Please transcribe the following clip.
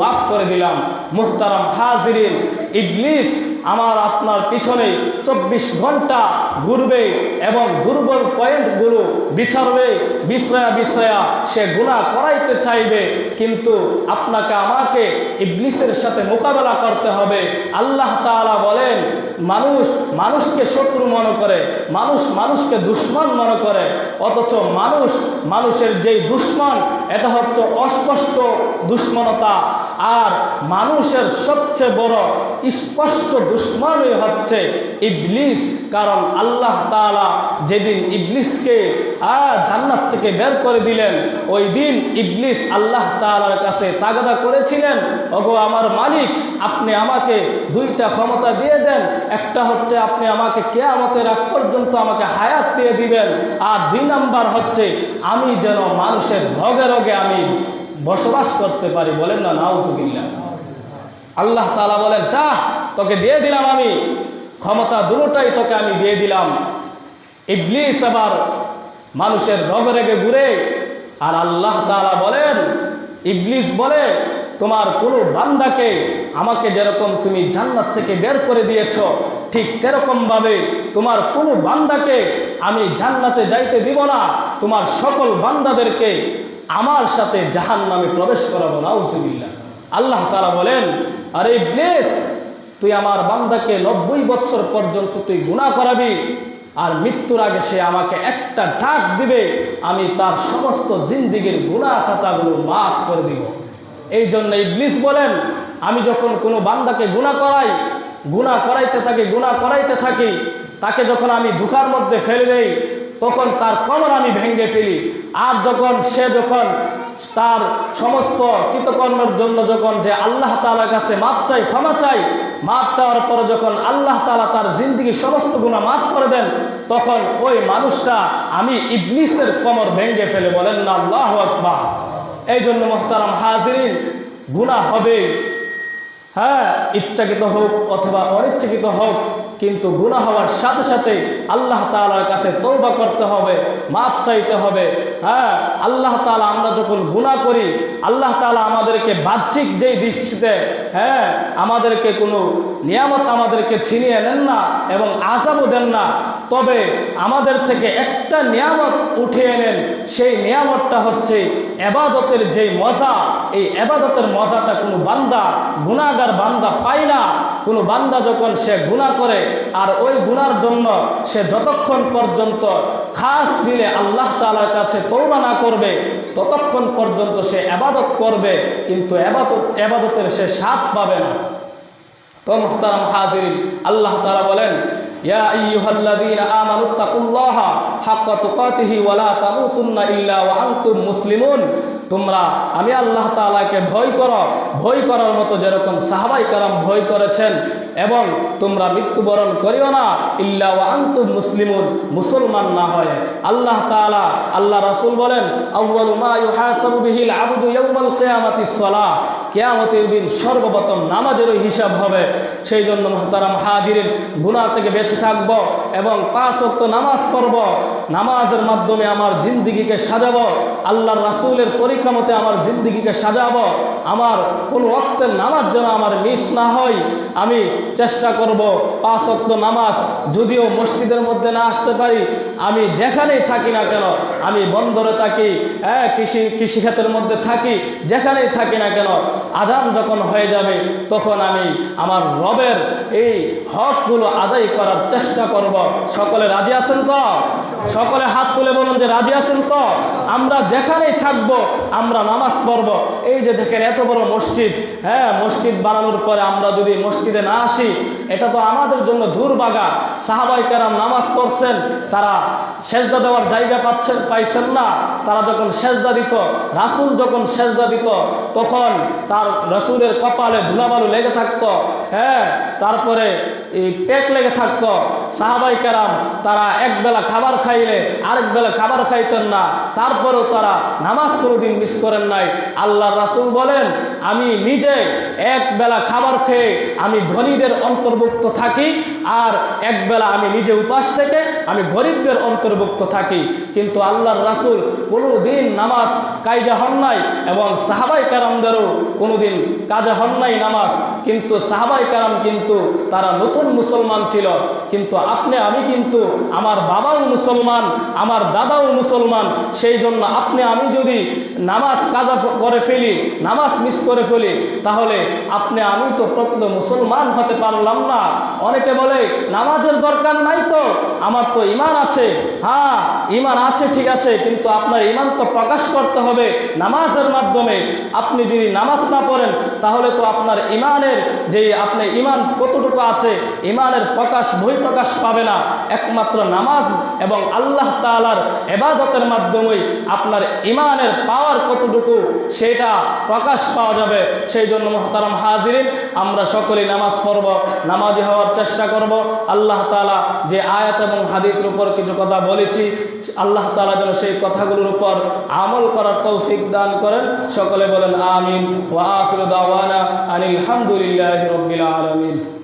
মাফ করে দিলাম। মুহতারাম হাজিরিন ইবলিস আমার আপনার পিছনে চব্বিশ ঘণ্টা ঘুরবে এবং দুর্বল পয়েন্টগুলো বিছাড়বে, বিশ্রয়া বিশ্রয়া সে গুণা করাইতে চাইবে। কিন্তু আপনাকে আমাকে ইবলিসের সাথে মোকাবেলা করতে হবে। আল্লাহ তাআলা বলেন, মানুষ মানুষকে শত্রু মনে করে, মানুষ মানুষকে দুশ্মন মনে করে। অথচ মানুষ মানুষের যেই দুশ্মন, এটা হচ্ছে অস্পষ্ট দুশ্মনতা। আর মানুষের সবচেয়ে বড় স্পষ্ট দুশ্মনই হচ্ছে ইবলিস, কারণ আল্লাহ তাআলা যেদিন ইবলিসকে জান্নাত থেকে বের করে দিলেন, ওই দিন ইবলিস আল্লাহ তাআলার কাছে তাগাদা করেছিলেন, ওগো আমার মালিক, আপনি আমাকে দুইটা ক্ষমতা দিয়ে দেন, একটা হচ্ছে আপনি আমাকে কেয়ামতের আগ পর্যন্ত আমাকে হায়াত দিয়ে দিবেন, আর দুই নাম্বার হচ্ছে আমি যেন মানুষের রগে রগে আমি বসবাস করতে পারি বলেন না, নাউজুবিল্লাহ। আল্লাহ তালা বলেন যা তোকে দিয়ে দিলাম আমি। ক্ষমতা দুটোটাই তোকে আমি দিয়ে দিলাম। ইবলিস আবার মানুষের রগে রেগে ঘুরে, আর আল্লাহ তালা বলেন, ইবলিস বলে, তোমার কোনো বান্দাকে আমাকে যেরকম তুমি জান্নাত থেকে বের করে দিয়েছ, ঠিক তেরকমভাবে তোমার কোনো বান্দাকে আমি জান্নাতে যাইতে দিব না। তোমার সকল বান্দাদেরকে আমার সাথে জাহান নামে প্রবেশ করাবো, নাউজুবিল্লাহ। আল্লাহ তারা বলেন, আরে ইবলিস, তুই আমার বান্দাকে নব্বই বৎসর পর্যন্ত তুই গুণা করাবি, আর মৃত্যুর আগে সে আমাকে একটা ডাক দিবে, আমি তার সমস্ত জিন্দিগির গুণা খাতাগুলো মাফ করে দিব। এই জন্য ইবলিস বলেন, আমি যখন কোনো বান্দাকে গুণা করাই গুণা করাইতে থাকি গুণা করাইতে থাকি, তাকে যখন আমি ধোকার মধ্যে ফেলে দেই তখন তার কমর আমি ভেঙে ফেলি। আর যখন, সে যখন তার সমস্ত কৃতকর্মের জন্য যখন যে আল্লাহ তালার কাছে মাপ চাই ক্ষমা চাই মাপ চাওয়ার পরে যখন আল্লাহ তালা তার জিন্দিগির সমস্ত গুণা মাফ করে দেন, তখন ওই মানুষটা আমি ইবলিসের কমর ভেঙে ফেলে বলেন না, আল্লাহ আকবার। এই জন্য মোহতারাম হাজিরিন গুণা হবে। হ্যাঁ ইচ্ছাকৃত হোক অথবা অনিচ্ছাকৃত হোক কিন্তু গুণা হওয়ার সাথে সাথে আল্লাহ তালার কাছে তৌবা করতে হবে মাপ চাইতে হবে। হ্যাঁ আল্লাহ তালা আমরা যখন গুণা করি, আল্লাহ তালা আমাদেরকে বাহ্যিক যেই দৃষ্টিতে হ্যাঁ আমাদেরকে কোনো নিয়ামত আমাদেরকে ছিনিয়ে নেন না এবং আজাবও দেন না, তবে আমাদের থেকে একটা নিয়ামত উঠে এনেন সেই নিয়ামতটা হচ্ছে এবাদতের যেই মজা, এই এবাদতের মজাটা কোনো বান্দা গুণাগার বান্দা পায় না। কোনো বান্দা যখন সে গুণা করে আর ওই গুণার জন্য সে যতক্ষণ পর্যন্ত খাস দিলে আল্লাহ তালার কাছে তৌবা না করবে, ততক্ষণ পর্যন্ত সে আবাদত করবে, কিন্তু এবাদত এবাদতের সে স্বাদ পাবে না। তো মুখতারাম হাজির আল্লাহ তালা বলেন ইয়া তোমরা, আমি আল্লাহ তাআলাকে ভয় করো, ভয় করার মতো যেরকম সাহাবাই কারাম ভয় করেছেন, এবং তোমরা মৃত্যুবরণ করিও না, ইল্লা ওয়া মুসলিমুন, মুসলমান না হয়। আল্লাহ তাআলা, আল্লাহ রাসূল বলেন, আউয়ালু মা ইউহাসাবু বিহিল আবদু ইয়াউমাল কিয়ামাতিস সালাহ। কেয়ামতের দিন সর্বপ্রথম নামাজেরও হিসাব হবে। সেই জন্য মহতারাম হাজিরের গুণা থেকে বেঁচে থাকব এবং পাঁচ অক্ত নামাজ পড়ব। নামাজের মাধ্যমে আমার জিন্দিগিকে সাজাবো, আল্লাহর রাসূলের তরিকা মতে আমার জিন্দিগিকে সাজাবো। আমার কোন অক্তের নামাজ যেন আমার মিস না হয়, আমি চেষ্টা করব পাঁচ অক্ত নামাজ। যদিও মসজিদের মধ্যে না আসতে পারি, আমি যেখানেই থাকি না কেন, আমি বন্দরে থাকি হ্যাঁ কৃষি, কৃষিক্ষেত্রের মধ্যে থাকি, যেখানেই থাকি না কেন আজান যখন হয়ে যাবে, তখন আমি আমার রবের এই হকগুলো আদায় করার চেষ্টা করব। সকলে রাজি আছেন তো? সকলে হাত তুলে বলুন যে রাজি আছেন তো? আমরা যেখানেই থাকব, আমরা নামাজ পড়ব। এই যে দেখেন, এত বড় মসজিদ। হ্যাঁ মসজিদ বানানোর পরে আমরা যদি মসজিদে না আসি, এটা তো আমাদের জন্য দুর্বাগা। সাহাবাই কেরাম নামাজ পড়ছেন, তারা সেজদা দেওয়ার জায়গা পাচ্ছেন, পাইছেন না। তারা যখন সেজদা দিত, রাসুল যখন সেজদা দিত, তখন তার রসুলের কপালে ধুলাবালু লেগে থাকতো হ্যাঁ তারপরে এই পেট লেগে থাকতো। সাহাবাই কেরাম তারা এক বেলা খাবার খাইলে আরেক বেলা খাবার খাইতেন না। তারপরেও তারা নামাজ কোনোদিন মিস করেন নাই। আল্লাহ রাসূল বলেন, আমি নিজে এক বেলা খাবার খেয়ে আমি ধনীদের অন্তর্ভুক্ত থাকি, আর এক বেলা আমি নিজে উপাস থেকে আমি গরিবদের অন্তর্ভুক্ত থাকি। কিন্তু আল্লাহর রাসূল কোনো দিন নামাজ কায়দা হন নাই এবং সাহাবাই কারামদেরও কোনোদিন কাজে হন নাই নামাজ। কিন্তু সাহাবাই কারাম কিন্তু তারা নতুন মুসলমান ছিল। কিন্তু আপনি, আমি কিন্তু আমার বাবাও মুসলমান, আমার দাদাও মুসলমান। সেই জন্য আপনি, আমি যদি নামাজ কাজা করে ফেলি, নামাজ মিস করে ফেলি, তাহলে আপনি, আমি তো প্রকৃত মুসলমান হতে পারলাম না। অনেকে বলে, নামাজের দরকার নাই তো, আমার তো ইমান আছে। হ্যাঁ ইমান আছে, ঠিক আছে, কিন্তু আপনার ইমান তো প্রকাশ করতে হবে নামাজের মাধ্যমে। আপনি যদি নামাজ না পড়েন, তাহলে তো আপনার ইমানের যে আপনি ইমান কতটুকু আছে ইমানের প্রকাশ, বই প্রকাশ পাবে না। একমাত্র নামাজ এবং আল্লাহ তাআলার এবাদতের মাধ্যমেই আপনার ইমানের পাওয়ার কতটুকু, সেটা প্রকাশ পাওয়া যাবে। সেই জন্য মহতারাম হাজিরিন, আমরা সকলেই নামাজ পড়ব, নামাজি হওয়ার চেষ্টা করব। আল্লাহ তাআলা যে আয়াত এবং হাদিসের উপর কিছু কথা বলেছি, আল্লাহ তালা যেন সেই কথাগুলোর উপর আমল করার তৌফিক দান করেন। সকলে বলেন আমিন। ওয়া আখিরু দাওয়ানা আনিল হামদুলিল্লাহ রবিল আলামিন।